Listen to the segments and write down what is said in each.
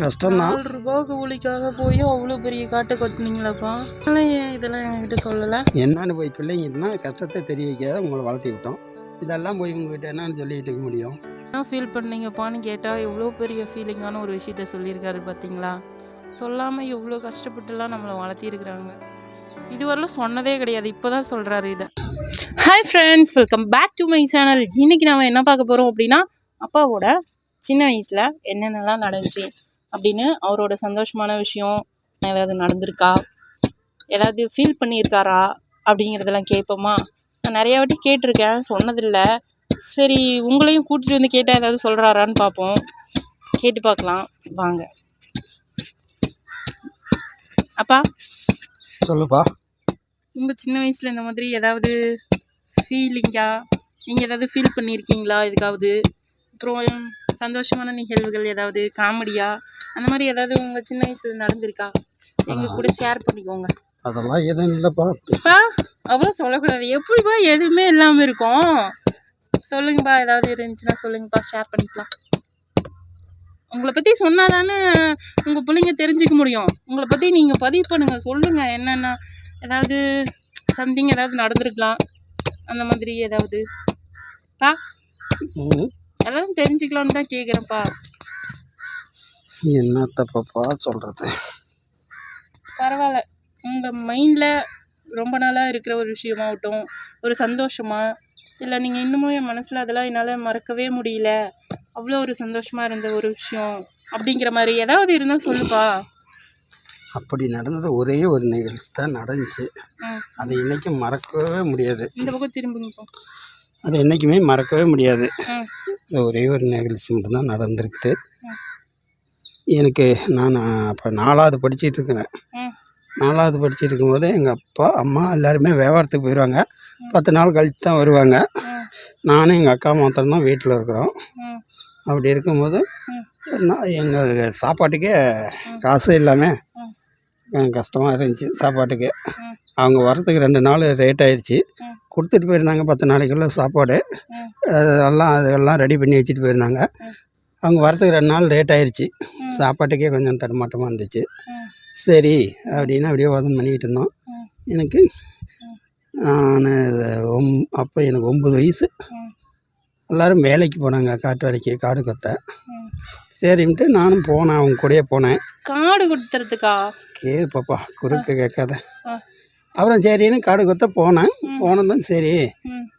கஷ்டம்தான். நாலு ரூபாய் கூலிக்காக போய் அவ்வளோ பெரிய காட்டை கட்டுனீங்களாப்பா? இதெல்லாம் என்கிட்ட சொல்லலை? என்னன்னு போய் பிள்ளைங்கிட்டனா கஷ்டத்தை தெரிய வைக்காத உங்களை வளர்த்தி விட்டோம். இதெல்லாம் போய் உங்ககிட்ட என்னன்னு சொல்லிட்டு இருக்க முடியும். என்ன ஃபீல் பண்ணீங்கப்பான்னு கேட்டால் எவ்வளோ பெரிய ஃபீலிங்கான ஒரு விஷயத்த சொல்லியிருக்காரு பார்த்தீங்களா சொல்லாமல் எவ்வளோ கஷ்டப்பட்டுலாம் நம்மளை வளர்த்திருக்கிறாங்க இதுவரையிலும் சொன்னதே கிடையாது இப்போ தான் சொல்கிறாரு இதை. Hi friends welcome back to my channel இன்றைக்கி நம்ம என்ன பார்க்க போகிறோம் அப்படின்னா அப்பாவோட சின்ன வயசில் என்னென்னலாம் நடந்துச்சு அப்படின்னு அவரோட சந்தோஷமான விஷயம் ஏதாவது நடந்திருக்கா? ஏதாவது ஃபீல் பண்ணியிருக்காரா? அப்படிங்கிறதெல்லாம் கேட்போமா? நான் நிறைய வாட்டி கேட்டிருக்கேன் சொன்னதில்லை. சரி உங்களையும் கூட்டிகிட்டு வந்து கேட்டால் ஏதாவது சொல்கிறாரான்னு பார்ப்போம். கேட்டு பார்க்கலாம். வாங்க. அப்பா? சொல்லுப்பா. உங்கள் சின்ன வயசில் இந்த மாதிரி ஏதாவது ஃபீலிங்கா நீங்கள் ஏதாவது ஃபீல் பண்ணியிருக்கீங்களா? எதுக்காவது? அப்புறம் சந்தோஷமான நிகழ்வுகள் ஏதாவது? காமெடியா? அந்த மாதிரி ஏதாவது உங்கள் சின்ன வயசில் நடந்திருக்கா? எங்கள் கூட ஷேர் பண்ணிக்கோங்க. அதெல்லாம் எதுவும் இல்லைப்பா. அவ்வளோ சொல்லக்கூடாது. எப்படிப்பா எதுவுமே இல்லாமல் இருக்கும்? சொல்லுங்கப்பா ஏதாவது இருந்துச்சுன்னா சொல்லுங்கப்பா ஷேர் பண்ணிக்கலாம். உங்களை பற்றி சொன்னால் தானே உங்கள் பிள்ளைங்க தெரிஞ்சுக்க முடியும். உங்களை பற்றி நீங்கள் பதிவு பண்ணுங்கள் சொல்லுங்கள் என்னென்ன ஏதாவது சம்திங் ஏதாவது நடந்திருக்கலாம். அந்த மாதிரி ஏதாவது. பா. எல்லாரும் தெரிஞ்சுக்கலான்னு தான் கேட்குறேன்ப்பா என்னத்தப்பா சொல்கிறது பரவாயில்ல உங்கள் மைண்டில் ரொம்ப நாளாக இருக்கிற ஒரு விஷயமாகட்டும் ஒரு சந்தோஷமா இல்லை நீங்கள் இன்னமும் என் மனசில் அதெல்லாம் என்னால் மறக்கவே முடியல அவ்வளோ ஒரு சந்தோஷமாக இருந்த ஒரு விஷயம் அப்படிங்கிற மாதிரி ஏதாவது இருந்தால் சொல்லுப்பா. அப்படி நடந்தது ஒரே ஒரு நிகழ்ச்சி தான் நடந்துச்சு. அதை என்றைக்கும் மறக்கவே முடியாது. இந்த பக்கம் திரும்புங்கப்பா. அதை என்றைக்குமே மறக்கவே முடியாது. ஒரே ஒரு நிகழ்ச்சி மட்டும்தான் நடந்திருக்குது. எனக்கு நான் அப்போ நாலாவது ம். நாலாவது படிச்சுட்டு இருக்கும்போது எங்கள் அப்பா அம்மா எல்லாருமே வியாபாரத்துக்கு போயிடுவாங்க பத்து நாள் கழித்து தான் வருவாங்க. நானும் எங்கள் அக்கா மாத்திரம்தான் வீட்டில் இருக்கிறோம். அப்படி இருக்கும்போது நான் எங்கள் சாப்பாட்டுக்கே காசு இல்லாமல் கஷ்டமாக இருந்துச்சு சாப்பாட்டுக்கு. அவங்க வரத்துக்கு ரெண்டு நாள் லேட் ஆயிடுச்சு கொடுத்துட்டு போயிருந்தாங்க பத்து நாளைக்குள்ள சாப்பாடு. அதெல்லாம் அதெல்லாம் ரெடி பண்ணி வச்சுட்டு போயிருந்தாங்க. அவங்க வரத்துக்கு ரெண்டு நாள் லேட் ஆயிடுச்சு சாப்பாட்டுக்கே கொஞ்சம் தடுமாட்டமாக இருந்துச்சு. சரி அப்படின்னு அப்படியே வாதம் பண்ணிக்கிட்டு இருந்தோம். எனக்கு நான் ஒம் அப்போ எனக்கு ஒம்பது வயசு. எல்லோரும் வேலைக்கு போனாங்க காட்டு வேலைக்கு காடு கொத்த. சரின்ட்டு நானும் போனேன் அவங்க கூடயே போனேன். காடு கொடுத்துறதுக்கா கேரு பாப்பா குறுக்க கேட்காத. அப்புறம் சரின்னு காடு கொத்த போனேன். போனதும் சரி.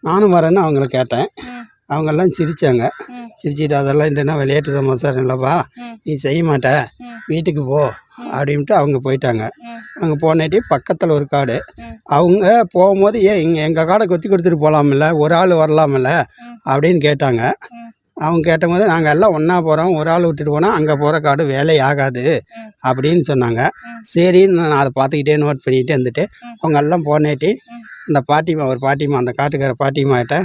நானும் வரேன்னு அவங்கள கேட்டேன். அவங்கெல்லாம் சிரித்தாங்க சிரிச்சிட்டு அதெல்லாம் இந்த என்ன விளையாட்டு சமாச்சாரம் இல்லைப்பா ம். நீ செய்ய மாட்ட. வீட்டுக்கு போ. அப்படின்ட்டு அவங்க போயிட்டாங்க. அங்கே போனேட்டி பக்கத்தில் ஒரு காடு. அவங்க போகும்போது ஏன் இங்கே எங்கள் காடை கொத்தி கொடுத்துட்டு போகலாமில்ல ஒரு ஆள் வரலாமில்ல? அப்படின்னு கேட்டாங்க. அவங்க கேட்டபோது நாங்கள் எல்லாம் ஒன்றா போகிறோம் ஒரு ஆள் விட்டுட்டு போனால் அங்கே போகிற காடு வேலை ஆகாது. ம். அப்படின்னு சொன்னாங்க. சரின்னு நான் அதை பார்த்துக்கிட்டே நோட் பண்ணிக்கிட்டே இருந்துட்டு. அவங்க எல்லாம் போனேட்டி ம். அந்த பாட்டிமா ஒரு பாட்டிமா அந்த காட்டுக்கார பாட்டிமாட்ட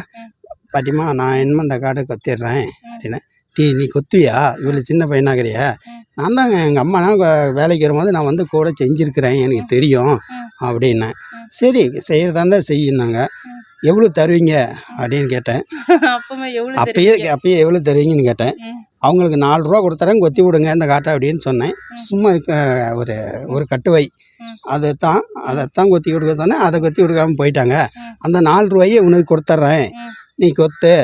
பாட்டிமா நான் என்னமோ அந்த காடை கொத்திடுறேன் அப்படின்னு. டீ நீ கொத்துவியா? இவ்வளோ சின்ன பையனாகிறியா நான் தாங்க எங்கள் அம்மாலாம் வேலைக்கு வரும்போது நான் வந்து கூட செஞ்சுருக்கிறேன் எனக்கு தெரியும் அப்படின்னேன். சரி செய்கிறதா இருந்தால் செய்யுனாங்க எவ்வளோ தருவீங்க அப்படின்னு கேட்டேன். அப்பயே அப்பயே எவ்வளோ தருவீங்கன்னு கேட்டேன். அவங்களுக்கு நாலு ரூபா கொடுத்துறேன் கொத்தி விடுங்க இந்த காட்டை அப்படின்னு சொன்னேன். சும்மா ஒரு ஒரு கட்டுவை. அதை தான் அதைத்தான் கொத்தி கொடுக்க சொன்னேன். அதை கொத்தி கொடுக்காம போயிட்டாங்க. அந்த நாலு ரூபாயை உனக்கு கொடுத்துட்றேன் நீ கொத்து.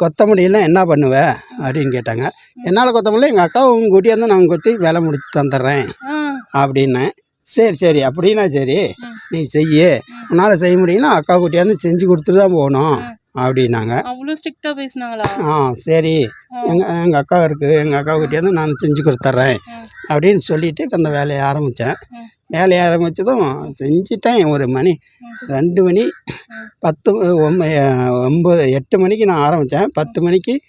கொத்த முடியல என்ன பண்ணுவ? அப்படின்னு கேட்டாங்க. என்னால் கொத்த முடியல எங்கள் அக்கா உங்க கூட்டியாந்து நான் கொத்தி வேலை முடிச்சு தந்துடுறேன் ஆ. அப்படின்னேன் சரி சரி அப்படின்னா சரி. நீ செய்யு. உன்னால் செய்ய முடியும்னா அக்கா கூட்டியாந்து செஞ்சு கொடுத்துட்டு தான் போகணும் அப்படின்னாங்க. அவ்வளோ ஸ்ட்ரிக்டாக பேசுனாங்களா? ஆ சரி. எங்கள் எங்கள் அக்கா இருக்குது எங்கள் அக்கா கூட்டியாந்து நான் செஞ்சு கொடுத்துட்றேன் அப்படின்னு சொல்லிட்டு அந்த வேலையை ஆரம்பித்தேன் வேலையை ஆரம்பித்ததும் செஞ்சிட்டேன். ஒரு மணி ரெண்டு மணி பத்து ஒம்ப- ஒம்பது எட்டு மணிக்கு நான் ஆரம்பித்தேன். பத்து மணிக்கு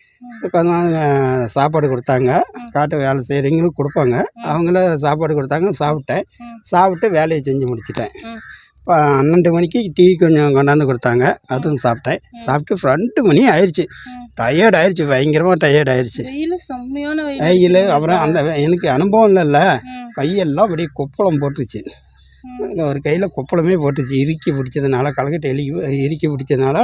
கொஞ்சம் சாப்பாடு கொடுத்தாங்க. காட்டு வேலை செய்கிறவங்களுக்கு கொடுப்பாங்க. அவங்கள சாப்பாடு கொடுத்தாங்க சாப்பிட்டேன். சாப்பிட்டு வேலையை செஞ்சு முடிச்சிட்டேன். இப்போ பன்னெண்டு மணிக்கு டீ கொஞ்சம் கொண்டாந்து கொடுத்தாங்க. அதுவும் சாப்பிட்டேன். சாப்பிட்டு ரெண்டு மணி ஆயிடுச்சு டயர்ட் ஆயிடுச்சு பயங்கரமாக டயர்ட் ஆயிடுச்சு வெயில் அப்புறம் அந்த எனக்கு அனுபவம் இல்லைல்ல. கையெல்லாம் அப்படியே கொப்பளம் போட்டுருச்சு. ஒரு கையில் கொப்பளமே போட்டுச்சு. இறுக்கி பிடிச்சதுனால களைக்கட்டு எலி இறுக்கி பிடிச்சதுனால.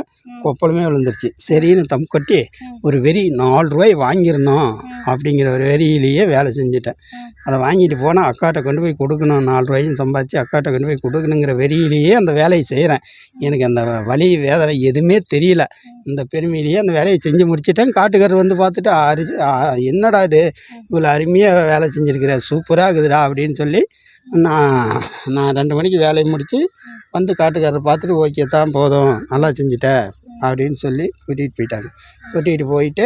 கொப்பளமே விழுந்துருச்சு. சரின்னு தம் கட்டி. ஒரு வெறி நாலு ரூபாய் வாங்கிடணும் அப்படிங்கிற ஒரு வெறியிலேயே வேலை செஞ்சுட்டேன். அதை வாங்கிட்டு போனால் அக்காட்ட கொண்டு போய் கொடுக்கணும். நாலு ரூபாயும் சம்பாதிச்சு அக்காட்ட கொண்டு போய் கொடுக்கணுங்கிற வெறியிலேயே அந்த வேலையை செய்கிறேன் எனக்கு அந்த வலி வேதனை எதுவுமே தெரியல. இந்த பெருமையிலேயே அந்த வேலையை செஞ்சு முடிச்சிட்டேன். காட்டுக்காரர் வந்து பார்த்துட்டு அரி என்னடா இது? இவ்வளோ அருமையாக வேலை செஞ்சுருக்கிற. சூப்பராக இருக்குதுடா அப்படின்னு சொல்லி நான் நான் ரெண்டு மணிக்கு வேலையை முடித்து வந்து காட்டுக்காரர் பார்த்துட்டு ஓகே தான் போதும். நல்லா செஞ்சுட்ட. அப்படின்னு சொல்லி கூட்டிகிட்டு போயிட்டாங்க. கூட்டிகிட்டு போயிட்டு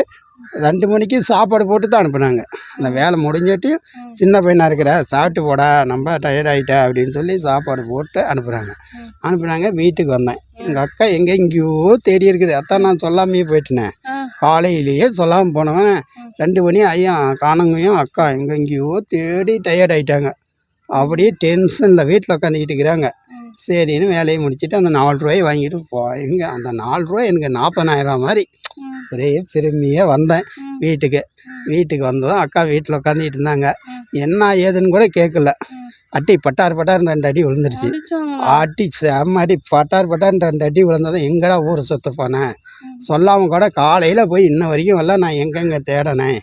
ரெண்டு மணிக்கு சாப்பாடு போட்டு தான் அனுப்புனாங்க. அந்த வேலை முடிஞ்சிட்டு சின்ன பையனாக இருக்கிற சாப்பிட்டு போடா. நம்ம டயர்ட் ஆகிட்ட அப்படின்னு சொல்லி சாப்பாடு போட்டு அனுப்புகிறாங்க அனுப்புனாங்க வீட்டுக்கு வந்தேன். எங்கள் அக்கா எங்கே எங்கேயோ தேடி இருக்குது. அதான் நான் சொல்லாமையே போயிட்டேனே. ஆ. காலையிலேயே சொல்லாமல் போனவன் ரெண்டு மணி ஐயா காணங்கையும் அக்கா எங்கே எங்கேயோ தேடி டயர்ட் ஆகிட்டாங்க அப்படியே டென்ஷனில் வீட்டில் உட்காந்துக்கிட்டு இருக்கிறாங்க. சரின்னு வேலையை முடிச்சுட்டு அந்த நாலு ரூபாயை வாங்கிட்டு போ எங்க அந்த நாலு ரூபாய் எனக்கு நாற்பதாயிரம் மாதிரி. ஒரே பெருமையாக வந்தேன் வீட்டுக்கு. வீட்டுக்கு வந்ததும் அக்கா வீட்டில் உட்காந்துக்கிட்டு இருந்தாங்க. என்ன ஏதுன்னு கூட கேட்கல அட்டி பட்டார் பட்டார்னு ரெண்டு அடி விழுந்துருச்சு. அடிச்சாங்களா? அடி செம்ம அடி. பட்டார் பட்டார்னு ரெண்டு அடி விழுந்ததும் எங்கடா ஊரை போனேன் சொல்லாமல் கூட காலையில் போய் இன்ன வரைக்கும் வரல நான் எங்கெங்கே தேடினேன்?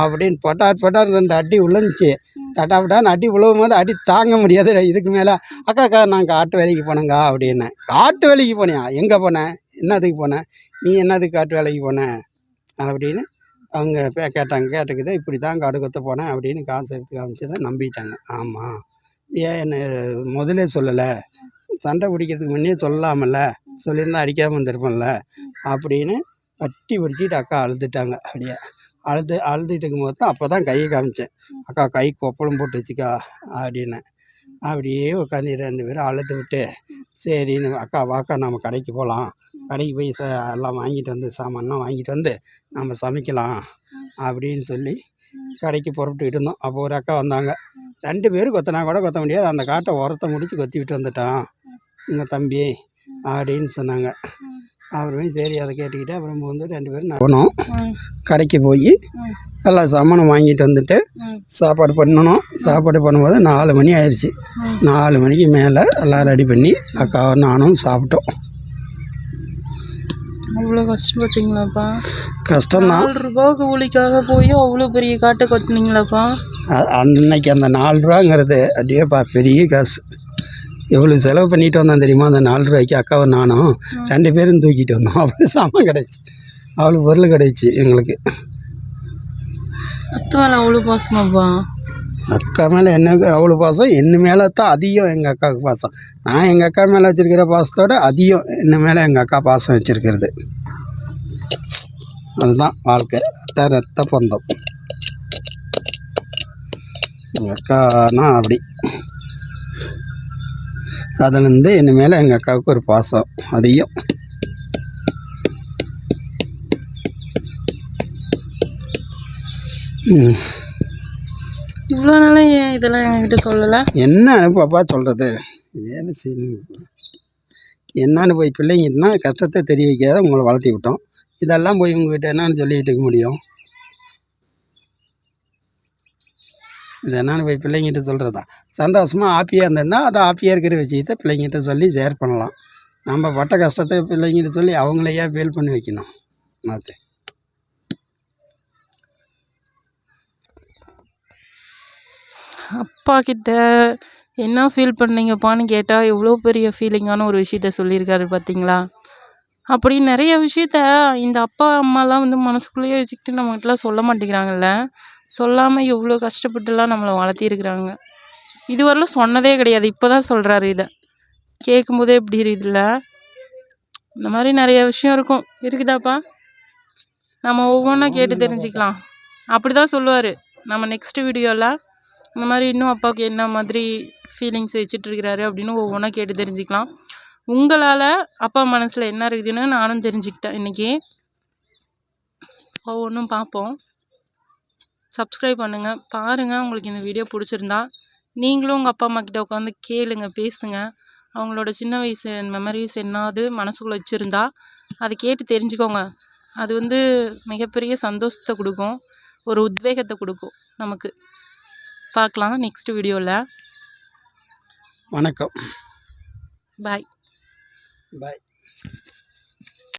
அப்படின்னு பட்டார் பட்டார் ரெண்டு அடி விழுந்துச்சு. தட்டாபிட்டான்னு அடி விழுவும் போது அடி தாங்க முடியாது இதுக்கு மேலே. அக்கா அக்கா நான் காட்டு வேலைக்கு போனேங்க அப்படின்னேன் காட்டு வேலைக்கு போனியா? எங்கே போனேன் என்னதுக்கு போனேன் நீ என்னதுக்கு காட்டு வேலைக்கு போன? அப்படின்னு அவங்க கேட்டாங்க. கேட்டுக்குது இப்படி தான் காடு கொத்த போனேன் அப்படின்னு காசு எடுத்து காமிச்சதை நம்பிட்டாங்க. ஆமாம் ஏன் என்ன முதலே சொல்லலை. சண்டை பிடிக்கிறதுக்கு முன்னே சொல்லலாமல்ல. சொல்லியிருந்தா அடிக்காமல் இருந்திருப்பேன்ல அப்படின்னு கட்டி பிடிச்சிட்டு அக்கா அழுதுட்டாங்க அப்படியே. அழுது அழுதுட்டு இருக்கும்போது தான் அப்போ தான் கையை காமிச்சேன். அக்கா கை கொப்பளம் போட்டு வச்சுக்கா அப்படின்னு. அப்படியே உட்காந்து ரெண்டு பேரும் அழுது விட்டு சரின்னு அக்கா வாக்கா நம்ம கடைக்கு போகலாம். கடைக்கு போய் ச எல்லாம் வாங்கிட்டு வந்து சாமான்லாம் வாங்கிட்டு வந்து நம்ம சமைக்கலாம் அப்படின்னு சொல்லி கடைக்கு புறப்பட்டுக்கிட்டு இருந்தோம். அப்போ ஒரு அக்கா வந்தாங்க. ரெண்டு பேரும் கொத்தினா கூட கொத்த முடியாது. அந்த காட்டை உரத்தை முடிச்சு கொத்தி விட்டு வந்துட்டான். எங்கள் தம்பி அப்படின்னு சொன்னாங்க. அப்புறமே சரி அதை கேட்டுக்கிட்டு அப்புறம் வந்து ரெண்டு பேரும் போனோம். கடைக்கு போய் எல்லா சாமானும் வாங்கிட்டு வந்துட்டு சாப்பாடு பண்ணணும். சாப்பாடு பண்ணும்போது நாலு மணி ஆயிடுச்சு. நாலு மணிக்கு மேலே எல்லாம் ரெடி பண்ணி அக்கா நானும் சாப்பிட்டோம். அவ்வளோ கஷ்டப்பட்டீங்களாப்பா கஷ்டம்தான். ரூபாய் கூலிக்காக போய் அவ்வளோ பெரிய காட்டை கட்டுனீங்களாப்பா? அன்னைக்கு அந்த நாலு ரூபாங்கிறது அப்படியே பெரிய காசு. எவ்வளோ செலவு பண்ணிட்டு வந்தோம் தெரியுமா? அந்த நாலு ரூபாய்க்கு அக்காவும் நானும் ரெண்டு பேரும் தூக்கிட்டு வந்தோம். அவ்வளோ சாமான் கிடச்சி. அவ்வளோ பொருள் கிடச்சி எங்களுக்கு. அவ்வளோ பாசமாப்பா அக்கா மேலே எனக்கு அவ்வளோ பாசம்? என்ன மேலே தான் அதிகம் எங்கள் அக்காவுக்கு பாசம். நான் எங்கள் அக்கா மேலே வச்சுருக்கிற பாசத்தோட அதிகம் என்ன மேலே எங்கள் அக்கா பாசம் வச்சுருக்கிறது. அதுதான் வாழ்க்கை. அத்தை ரத்த பந்தம். எங்கள் அக்கானா அப்படி. அதுலேருந்து என்ன மேலே எங்கள் அக்காவுக்கு ஒரு பாசம் அதிகம். இவ்வளோ நாளாக ஏன் இதெல்லாம் என்கிட்ட சொல்லலை? என்ன பாப்பா சொல்கிறது வேலை செய்யணும். என்னன்னு போய் பிள்ளைங்கிட்டனா கஷ்டத்தை தெரிய வைக்காத உங்களை வளர்த்தி விட்டோம். இதெல்லாம் போய் உங்ககிட்ட என்னன்னு சொல்லிட்டு இருக்க முடியும். இது என்னன்னு போய் பிள்ளைங்கிட்ட சொல்கிறதா சந்தோஷமாக ஹாப்பியாக இருந்திருந்தா அதை ஹாப்பியாக இருக்கிற விஷயத்தை பிள்ளைங்கிட்ட சொல்லி ஷேர் பண்ணலாம். நம்ம பட்ட கஷ்டத்தை பிள்ளைங்கிட்ட சொல்லி அவங்களையே ஃபீல் பண்ணி வைக்கணும். மாற்று அப்பா கிட்ட என்ன ஃபீல் பண்ணீங்கப்பான்னு கேட்டால் எவ்வளோ பெரிய ஃபீலிங்கான ஒரு விஷயத்த சொல்லியிருக்காரு பார்த்தீங்களா அப்படி நிறைய விஷயத்த இந்த அப்பா அம்மாலாம் வந்து மனசுக்குள்ளேயே வச்சுக்கிட்டு நம்மகிட்டலாம் சொல்ல மாட்டேங்கிறாங்கல்ல. சொல்லாமல் எவ்வளோ கஷ்டப்பட்டுலாம் நம்மளை வளர்த்திருக்கிறாங்க இதுவரையிலும் சொன்னதே கிடையாது. இப்போ தான் சொல்கிறாரு இதை. கேட்கும்போதே இப்படி இருக்குதுல்ல. இந்த மாதிரி நிறைய விஷயம் இருக்கும். இருக்குதாப்பா? நம்ம ஒவ்வொன்றா கேட்டு தெரிஞ்சுக்கலாம். அப்படி தான் சொல்லுவார். நம்ம நெக்ஸ்ட் வீடியோவில் இந்த மாதிரி இன்னும் அப்பாவுக்கு என்ன மாதிரி ஃபீலிங்ஸ் வச்சிட்ருக்கிறாரு அப்படின்னு ஒவ்வொன்றா கேட்டு தெரிஞ்சுக்கலாம். உங்களால் அப்பா மனசில் என்ன இருக்குதுன்னு நானும் தெரிஞ்சுக்கிட்டேன் இன்றைக்கி ஒவ்வொன்றும் பார்ப்போம் சப்ஸ்கிரைப் பண்ணுங்கள் பாருங்கள் உங்களுக்கு இந்த வீடியோ பிடிச்சிருந்தா. நீங்களும் உங்கள் அப்பா அம்மா கிட்ட உட்காந்து கேளுங்க பேசுங்க. அவங்களோட சின்ன வயசு மெமரிஸ் என்னது மனசுக்குள்ளே வச்சுருந்தா அதை கேட்டு தெரிஞ்சுக்கோங்க. அது வந்து மிகப்பெரிய சந்தோஷத்தை கொடுக்கும். ஒரு உத்வேகத்தை கொடுக்கும் நமக்கு. பார்க்கலாம் நெக்ஸ்ட் வீடியோவில் வணக்கம். பாய் பாய்